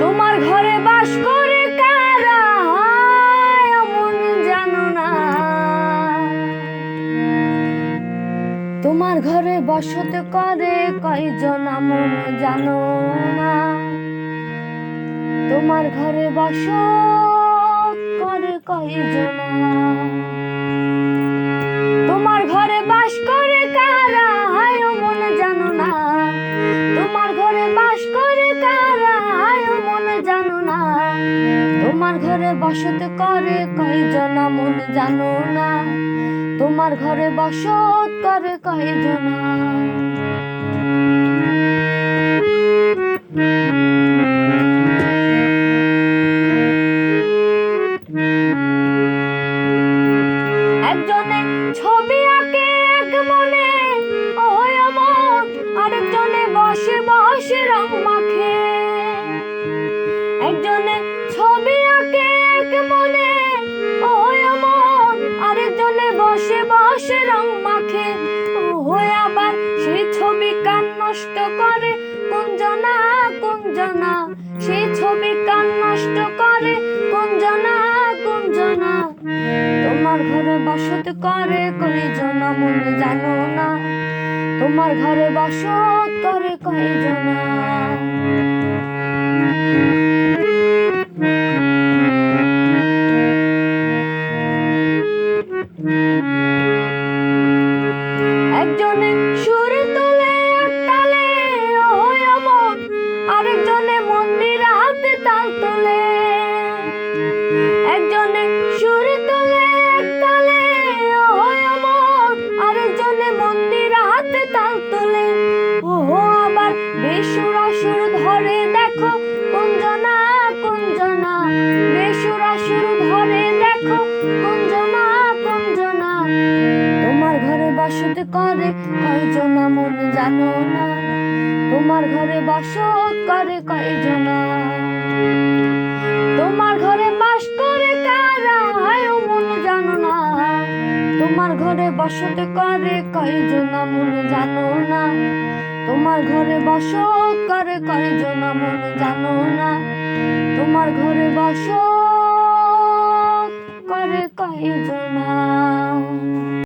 তোমার ঘরে বাস করে কারা না। তোমার ঘরে বসত করে কয়জন এমন জানো না। তোমার ঘরে বসত করে কয়জন তোমার ঘরে বসত করে কয়জন মন জানো না? তোমার ঘরে বসত করে কয়জন? একজনে বসে বসে রং মাখে। একজনে এক মনে ওই অমন আরেকজনে বসে বসে রং মাখে। ওই আবার সেই ছবি কান নষ্ট করে। কুঞ্জনা কুঞ্জনা সেই ছবি কান নষ্ট করে। কুঞ্জনা কুঞ্জনা তোমার ঘরে বসত করে কয়জন মন জানো না? তোমার ঘরে বসত করে কয়জন একজনে সুরে তোলে তালে আরেকজনে মন্দির হাতে তাল তোলে। একজনে সুরে তোলে তালে আরেকজনে মন্দির হাতে তাল তোলে। ও আবার বেসুর সুর ধরে দেখো, কুঞ্জনা কুঞ্জনা। বেসুর সুর ধরে দেখো, কুঞ্জনা। বসত করে, কয়জন মন জানো না? তোমার ঘরে বসত করে, কয়জন? তোমার ঘরে বাস করে কারা? হয় মন জানো না। তোমার ঘরে বসত করে, কয়জন মন জানো না? তোমার ঘরে বসত করে, কয়জন মন জানো না? তোমার ঘরে বসত করে, কয়জন?